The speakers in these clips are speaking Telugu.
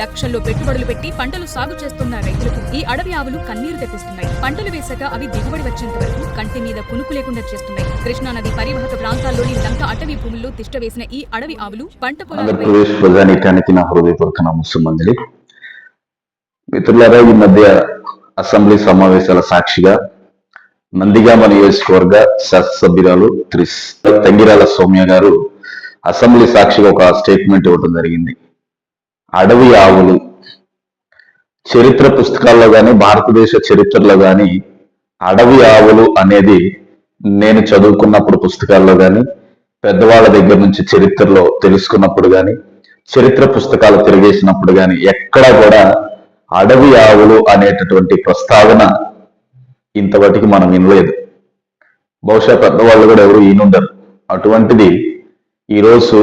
లక్షల్లో పెట్టుబడులు పెట్టి పంటలు సాగు చేస్తున్న రైతులకు ఈ అడవి ఆవులు కన్నీరు తెప్పిస్తున్నాయి. పంటలు వేశాక అవి దిగుబడి వచ్చేంత వరకు కంటి మీద కునుకు లేకుండా చేస్తున్నాయి. కృష్ణానది పరివాహక ప్రాంతాల్లోని లంక అటవీ భూముల్లో తిష్టవేసిన ఈ అడవి ఆవులు పంట పొలాలపై ఆంధ్రప్రదేశ్ ప్రజానీకానికి నా హృదయపూర్వక నమస్సుమంజలి మిత్రులారా ఈ మధ్య అసెంబ్లీ సమావేశాల సాక్షిగా నందిగామ నియోజకవర్గ శాసనసభ్యురాలు త్రిస్ తంగిరాల సౌమ్య గారు అసెంబ్లీ సాక్షిగా ఒక స్టేట్మెంట్ ఇవ్వడం జరిగింది. అడవి ఆవులు. చరిత్ర పుస్తకాల్లో కానీ భారతదేశ చరిత్రలో కానీ అడవి ఆవులు అనేది నేను చదువుకున్నప్పుడు పుస్తకాల్లో కానీ పెద్దవాళ్ళ దగ్గర నుంచి చరిత్రలో తెలుసుకున్నప్పుడు కానీ చరిత్ర పుస్తకాలు తిరిగేసినప్పుడు కానీ ఎక్కడా కూడా అడవి ఆవులు అనేటటువంటి ప్రస్తావన ఇంతవరకు మనం వినలేదు. బహుశా పెద్దవాళ్ళు కూడా ఎవరు ఈనుండరు. అటువంటిది ఈరోజు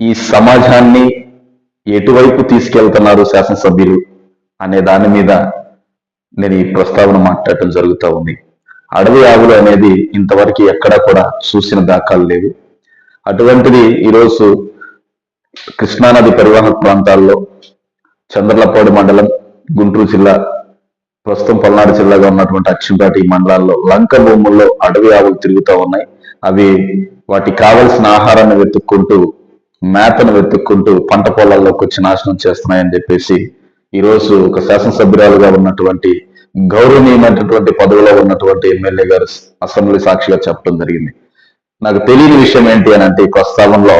ఈ సమాజాన్ని ఎటువైపు తీసుకెళ్తున్నారు శాసనసభ్యులు అనే దాని మీద నేను ఈ ప్రస్తావన మాట్లాడటం జరుగుతూ ఉంది. అడవి ఆవులు అనేది ఇంతవరకు ఎక్కడా కూడా చూసిన దాఖలు లేవు. అటువంటిది ఈరోజు కృష్ణానది పరివాహక ప్రాంతాల్లో చంద్రలపాడు మండలం గుంటూరు జిల్లా ప్రస్తుతం పల్నాడు జిల్లాగా ఉన్నటువంటి అచ్చింపేట మండలాల్లో లంక భూముల్లో అడవి ఆవులు తిరుగుతూ ఉన్నాయి. అవి వాటికి కావలసిన ఆహారాన్ని వెతుక్కుంటూ మేతను వెతుక్కుంటూ పంట పొలాల్లోకి వచ్చి నాశనం చేస్తున్నాయని చెప్పేసి ఈ రోజు ఒక శాసనసభ్యురాలుగా ఉన్నటువంటి గౌరవనీయమైనటువంటి పదవిలో ఉన్నటువంటి ఎమ్మెల్యే గారు అసెంబ్లీ సాక్షిగా చెప్పడం జరిగింది. నాకు తెలియని విషయం ఏంటి అని అంటే ఈ ప్రస్తావనలో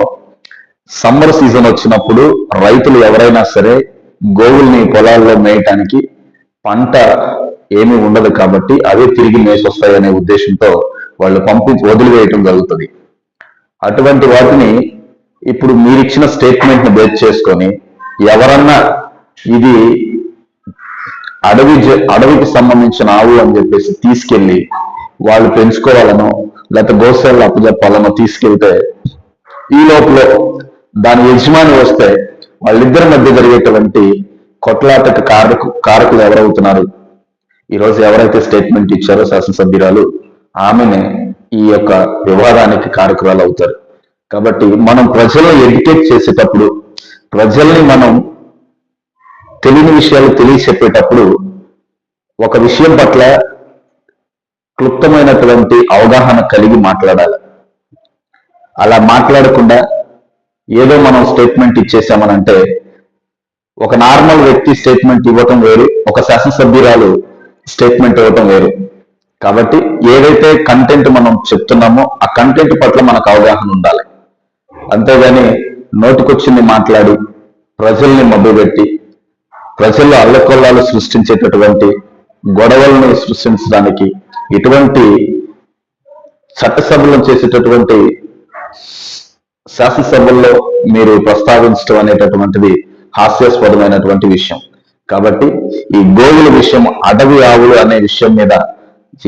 సమ్మర్ సీజన్ వచ్చినప్పుడు రైతులు ఎవరైనా సరే గోవుల్ని పొలాల్లో మేయటానికి పంట ఏమీ ఉండదు కాబట్టి అవే తిరిగి మేసొస్తాయనే ఉద్దేశంతో వాళ్ళు పంపి వదిలివేయటం జరుగుతుంది. అటువంటి వాటిని ఇప్పుడు మీరిచ్చిన స్టేట్మెంట్ని బేస్ చేసుకొని ఎవరన్నా ఇది అడవి జ- అడవికి సంబంధించిన ఆవు అని చెప్పేసి తీసుకెళ్ళి వాళ్ళు పెంచుకోవాలనో లేకపోతే గోశాలలో అప్పచెప్పాలనో తీసుకెళ్తే ఈ లోపల దాని యజమాని వస్తే వాళ్ళిద్దరి మధ్య జరిగేటువంటి కొట్లాటకు కారకు కారకులు ఎవరవుతున్నారు? ఈ రోజు ఎవరైతే స్టేట్మెంట్ ఇచ్చారో శాసనసభ్యురాలు ఆమెనే ఈ యొక్క వివాదానికి కారకురాలు అవుతారు కాబట్టి మనం ప్రజలను ఎడ్యుకేట్ చేసేటప్పుడు ప్రజల్ని మనం తెలియని విషయాలు తెలియచెప్పేటప్పుడు ఒక విషయం పట్ల క్లుప్తమైనటువంటి అవగాహన కలిగి మాట్లాడాలి. అలా మాట్లాడకుండా ఏదో మనం స్టేట్మెంట్ ఇచ్చేసామనంటే ఒక నార్మల్ వ్యక్తి స్టేట్మెంట్ ఇవ్వటం వేరు ఒక శాసనసభ్యురాలు స్టేట్మెంట్ ఇవ్వటం వేరు. కాబట్టి ఏదైతే కంటెంట్ మనం చెప్తున్నామో ఆ కంటెంట్ పట్ల మనకు అవగాహన ఉండాలి. అంతేగాని నోటికొచ్చింది మాట్లాడి ప్రజల్ని మభ్యపెట్టి ప్రజల్లో అల్లకొల్లాలు సృష్టించేటటువంటి గొడవలను సృష్టించడానికి ఇటువంటి చట్టసభలను చేసేటటువంటి శాసనసభల్లో మీరు ప్రస్తావించడం అనేటటువంటిది హాస్యాస్పదమైనటువంటి విషయం. కాబట్టి ఈ గోవుల విషయం అడవి ఆవులు అనే విషయం మీద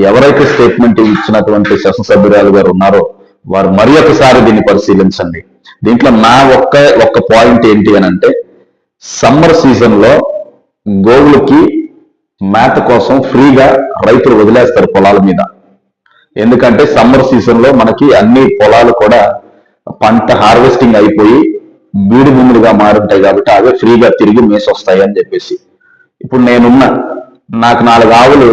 ఎవరైతే స్టేట్మెంట్ ఇచ్చినటువంటి శాసనసభ్యురాలు గారు ఉన్నారో వారు మరి ఒకసారి దీన్ని పరిశీలించండి. దీంట్లో నా ఒక్క ఒక్క పాయింట్ ఏంటి అని అంటే సమ్మర్ సీజన్లో గోవులకి మేత కోసం ఫ్రీగా రైతులు వదిలేస్తారు పొలాల మీద. ఎందుకంటే సమ్మర్ సీజన్లో మనకి అన్ని పొలాలు కూడా పంట హార్వెస్టింగ్ అయిపోయి బీడు భూములుగా మారుంటాయి కాబట్టి అవే ఫ్రీగా తిరిగి మేసొస్తాయి అని చెప్పేసి. ఇప్పుడు నేనున్న నాకు నాలుగు ఆవులు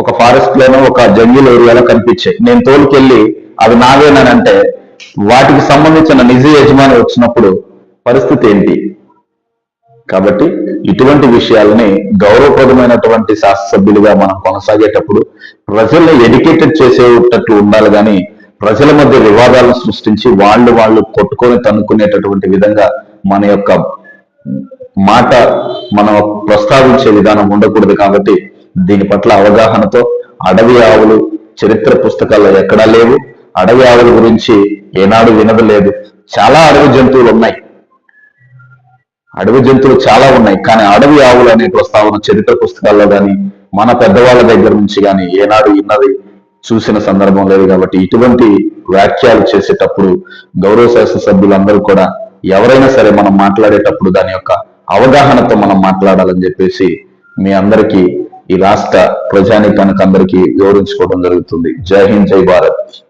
ఒక ఫారెస్ట్ లోనో ఒక జంగిల్ ఏరియాలో కనిపించాయి. నేను తోలుకెళ్ళి అవి నావేనంటే వాటికి సంబంధించిన నిజ యజమాని వచ్చినప్పుడు పరిస్థితి ఏంటి? కాబట్టి ఇటువంటి విషయాలని గౌరవప్రదమైనటువంటి శాస్త్రసభ్యులుగా మనం కొనసాగేటప్పుడు ప్రజల్ని ఎడ్యుకేటెడ్ చేసేటట్లు ఉండాలి కానీ ప్రజల మధ్య వివాదాలను సృష్టించి వాళ్ళు వాళ్ళు కొట్టుకొని తన్నుకునేటటువంటి విధంగా మన యొక్క మాట మనం ప్రస్తావించే విధానం ఉండకూడదు కాబట్టి దీని పట్ల అవగాహనతో అడవి ఆవులు చరిత్ర పుస్తకాల్లో ఎక్కడా లేవు. అడవి ఆవుల గురించి ఏనాడు వినదలేదు చాలా అడవి జంతువులు ఉన్నాయి. అడవి జంతువులు చాలా ఉన్నాయి. కానీ అడవి ఆవులు అనే ప్రస్తావన చరిత్ర పుస్తకాల్లో గాని మన పెద్దవాళ్ళ దగ్గర నుంచి కానీ ఏనాడు విన్నది చూసిన సందర్భం లేదు కాబట్టి ఇటువంటి వ్యాఖ్యలు చేసేటప్పుడు గౌరవ శాసన సభ్యులందరూ కూడా ఎవరైనా సరే మనం మాట్లాడేటప్పుడు దాని యొక్క అవగాహనతో మనం మాట్లాడాలని చెప్పేసి మీ అందరికీ ఈ రాష్ట్ర ప్రజానీకానికి అందరికీ వివరించుకోవడం జరుగుతుంది. జై హింద్ జై భారత్.